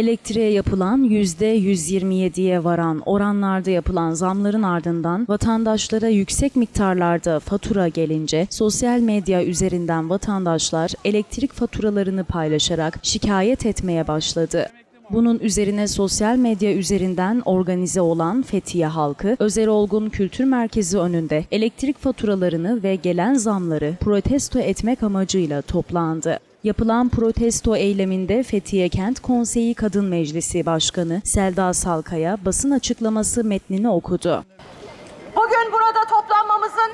Elektriğe yapılan %127'ye varan oranlarda yapılan zamların ardından vatandaşlara yüksek miktarlarda fatura gelince sosyal medya üzerinden vatandaşlar elektrik faturalarını paylaşarak şikayet etmeye başladı. Bunun üzerine sosyal medya üzerinden organize olan Fethiye halkı Özel Olgun Kültür Merkezi önünde elektrik faturalarını ve gelen zamları protesto etmek amacıyla toplandı. Yapılan protesto eyleminde Fethiye Kent Konseyi Kadın Meclisi Başkanı Selda Salkaya basın açıklaması metnini okudu. Bugün burada toplanmamızın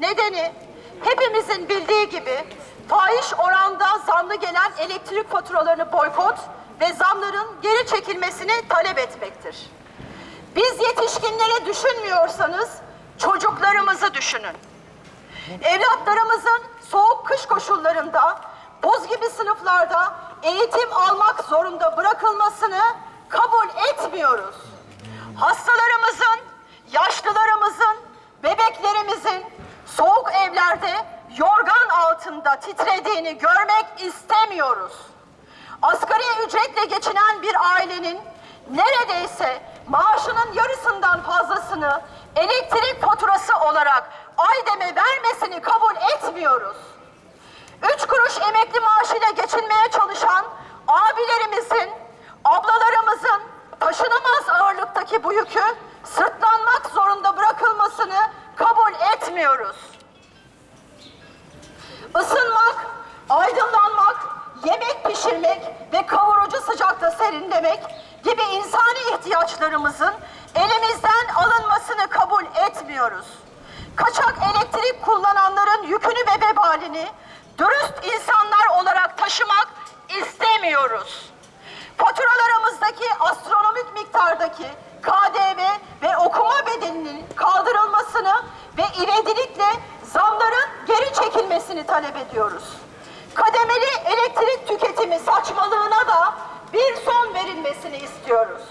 nedeni hepimizin bildiği gibi fahiş oranda zamlı gelen elektrik faturalarını boykot ve zamların geri çekilmesini talep etmektir. Biz yetişkinleri düşünmüyorsanız çocuklarımızı düşünün. Evlatlarımızın soğuk kış koşullarında buz gibi sınıflarda eğitim almak zorunda bırakılmasını kabul etmiyoruz. Hastalarımızın, yaşlılarımızın, bebeklerimizin soğuk evlerde yorgan altında titrediğini görmek istemiyoruz. Asgari ücretle geçinen bir ailenin neredeyse maaşının yarısından fazlasını elektrik faturası olarak Aydem'e vermesini kabul etmiyoruz. Üç kuruş emekli maaşıyla geçinmeye çalışan abilerimizin, ablalarımızın taşınamaz ağırlıktaki bu yükü sırtlanmak zorunda bırakılmasını kabul etmiyoruz. Isınmak, aydınlanmak, yemek pişirmek ve kavurucu sıcakta serinlemek gibi insani ihtiyaçlarımızın elimizden alınmasını kabul etmiyoruz. Kaçak elektrik kullananların yükünü ve vebalini dürüst insanlar olarak taşımak istemiyoruz. Faturalarımızdaki astronomik miktardaki KDV ve okuma bedelinin kaldırılmasını ve ivedilikle zamların geri çekilmesini talep ediyoruz. Kademeli elektrik tüketimi saçmalığına da bir son verilmesini istiyoruz.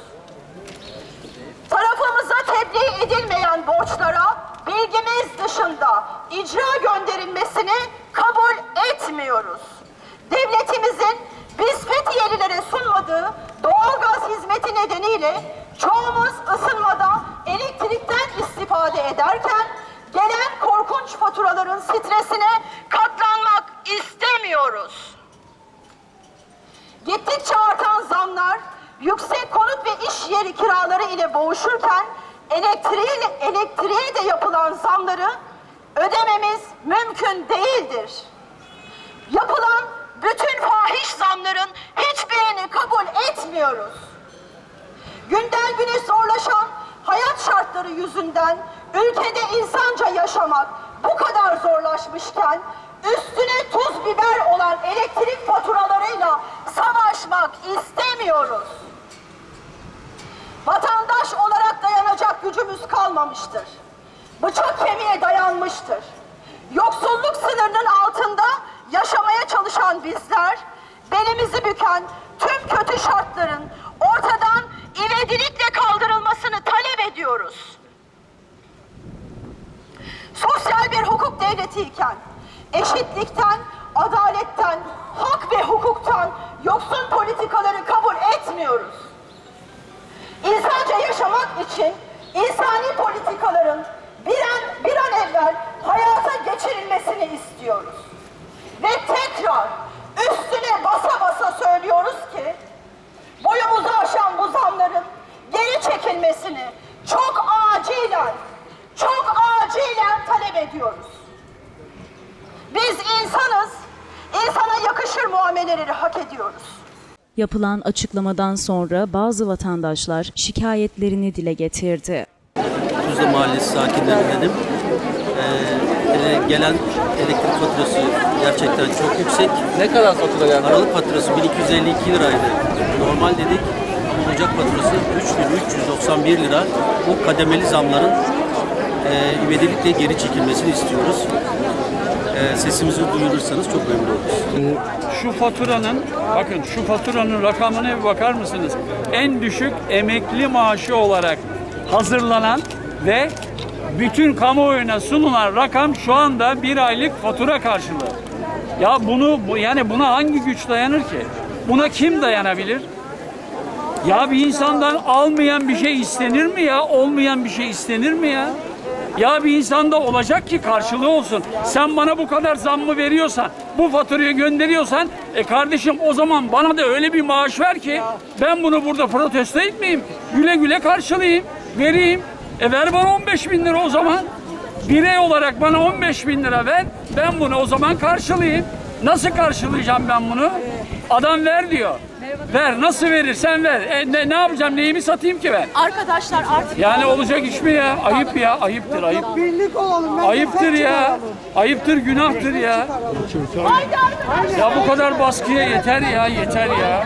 Tarafımıza tebliğ edilmeyen borçlara bilgimiz dışında icra gönderilmesini kabul etmiyoruz. Devletimizin biz Fethiyelilere sunmadığı doğalgaz hizmeti nedeniyle çoğumuz ısınmada elektrikten istifade ederken gelen korkunç faturaların stresine katlanmak istemiyoruz. Gittikçe artan zamlar, yüksek konut ve iş yeri kiraları ile boğuşurken elektriğe, elektriğe de yapılan zamları ödememiz mümkün değildir. Yapılan bütün fahiş zamların hiçbirini kabul etmiyoruz. Günden güne zorlaşan hayat şartları yüzünden ülkede insanca yaşamak bu kadar zorlaşmışken üstüne tuz biber olan elektrik faturalarıyla savaşmak istemiyoruz. Vatandaş olarak dayanacak gücümüz kalmamıştır. Bıçak kemiğe dayanmıştır. Yoksulluk büken tüm kötü şartların ortadan ivedilikle kaldırılmasını talep ediyoruz. Sosyal bir hukuk devletiyken eşitlikten, adaletten, hak ve hukuktan yoksun politikaları kabul etmiyoruz. İnsanca yaşamak için insani politikaların bir an, bir an evvel hayata geçirilmesini istiyoruz. Ve tekrar üstüne basa basa söylüyoruz ki boyumuzu aşan bu zamların geri çekilmesini çok acilen, çok acilen talep ediyoruz. Biz insanız, insana yakışır muameleleri hak ediyoruz. Yapılan açıklamadan sonra bazı vatandaşlar şikayetlerini dile getirdi. Tuzla Mahallesi sakinleri dedim. Ee, gelen elektrik faturası gerçekten çok yüksek. Ne kadar fatura geldi? Aralık faturası 1252 liraydı. Normal dedik. Ocak faturası 3391 lira. Bu kademeli zamların e, ivedilikle geri çekilmesini istiyoruz. E, sesimizi duyurursanız çok memnun oluruz. Şu faturanın, bakın şu faturanın rakamına bir bakar mısınız? En düşük emekli maaşı olarak hazırlanan ve bütün kamuoyuna sunulan rakam şu anda bir aylık fatura karşılığı. Ya bunu bu- yani buna hangi güç dayanır ki? Buna kim dayanabilir? Ya bir insandan almayan bir şey istenir mi ya? Olmayan bir şey istenir mi ya? Ya bir insanda olacak ki karşılığı olsun. Sen bana bu kadar zammı veriyorsan, bu faturayı gönderiyorsan, e kardeşim o zaman bana da öyle bir maaş ver ki ben bunu burada protesto etmeyeyim. Güle güle karşılayayım, vereyim. E ver bana 15 bin lira o zaman. Birey olarak bana 15 bin lira ver. Ben bunu o zaman karşılayayım. Nasıl karşılayacağım ben bunu? Adam ver diyor. Ver nasıl verirsen ver. E, ne, ne yapacağım neyimi satayım ki ben? Arkadaşlar artık Yani olacak iş mi ya? Ayıp ya ayıptır ayıp. Birlik olalım. Ayıptır ya. Ayıptır günahtır ya. haydi arkadaşlar. Ya bu kadar baskıya yeter ya yeter ya.